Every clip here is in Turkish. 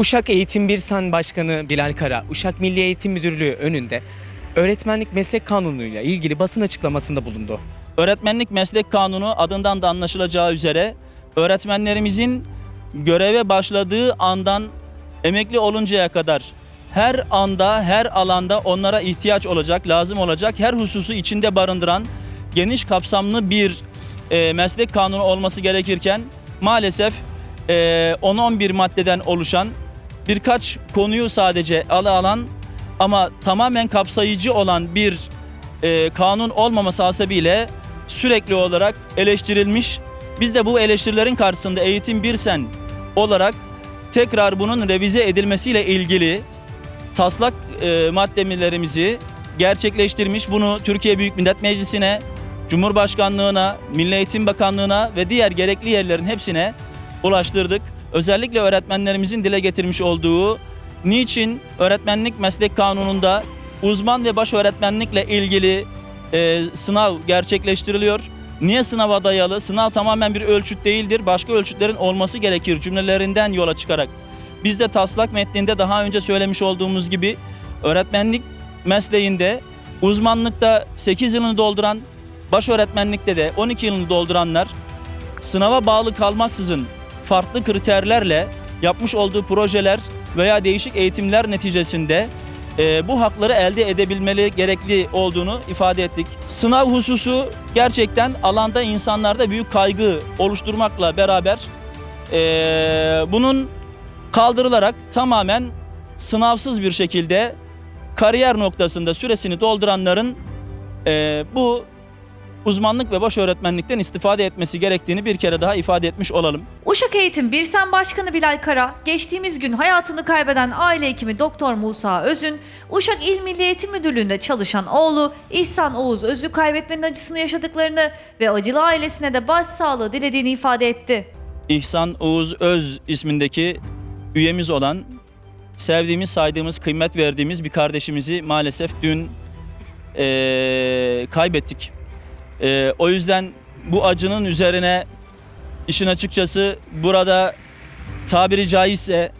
Uşak Eğitim Birsen Başkanı Bilal Kara, Uşak Milli Eğitim Müdürlüğü önünde öğretmenlik meslek kanunuyla ilgili basın açıklamasında bulundu. Öğretmenlik meslek kanunu adından da anlaşılacağı üzere öğretmenlerimizin göreve başladığı andan emekli oluncaya kadar her anda, her alanda onlara ihtiyaç olacak, lazım olacak her hususu içinde barındıran geniş kapsamlı bir e, meslek kanunu olması gerekirken maalesef e, 10-11 maddeden oluşan birkaç konuyu sadece ala alan ama tamamen kapsayıcı olan bir e, kanun olmaması hasebiyle sürekli olarak eleştirilmiş. Biz de bu eleştirilerin karşısında eğitim bir sen olarak tekrar bunun revize edilmesiyle ilgili taslak e, maddelerimizi gerçekleştirmiş. Bunu Türkiye Büyük Millet Meclisi'ne, Cumhurbaşkanlığına, Milli Eğitim Bakanlığı'na ve diğer gerekli yerlerin hepsine ulaştırdık. Özellikle öğretmenlerimizin dile getirmiş olduğu niçin öğretmenlik meslek kanununda uzman ve baş öğretmenlikle ilgili e, sınav gerçekleştiriliyor. Niye sınava dayalı? Sınav tamamen bir ölçüt değildir. Başka ölçütlerin olması gerekir cümlelerinden yola çıkarak. Biz de taslak metninde daha önce söylemiş olduğumuz gibi öğretmenlik mesleğinde uzmanlıkta 8 yılını dolduran, baş öğretmenlikte de 12 yılını dolduranlar sınava bağlı kalmaksızın farklı kriterlerle yapmış olduğu projeler veya değişik eğitimler neticesinde e, bu hakları elde edebilmeli gerekli olduğunu ifade ettik. Sınav hususu gerçekten alanda insanlarda büyük kaygı oluşturmakla beraber e, bunun kaldırılarak tamamen sınavsız bir şekilde kariyer noktasında süresini dolduranların e, bu uzmanlık ve baş öğretmenlikten istifade etmesi gerektiğini bir kere daha ifade etmiş olalım. Uşak Eğitim Birsen Başkanı Bilal Kara, geçtiğimiz gün hayatını kaybeden aile hekimi Doktor Musa Özün, Uşak İl Milli Eğitim Müdürlüğü'nde çalışan oğlu İhsan Oğuz Öz'ü kaybetmenin acısını yaşadıklarını ve acılı ailesine de başsağlığı dilediğini ifade etti. İhsan Oğuz Öz ismindeki üyemiz olan, sevdiğimiz, saydığımız, kıymet verdiğimiz bir kardeşimizi maalesef dün eee, kaybettik. Eee, o yüzden bu acının üzerine işin açıkçası burada tabiri caizse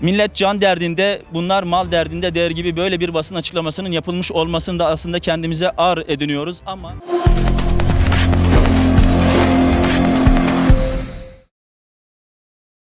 millet can derdinde bunlar mal derdinde der gibi böyle bir basın açıklamasının yapılmış olmasını da aslında kendimize ar ediniyoruz ama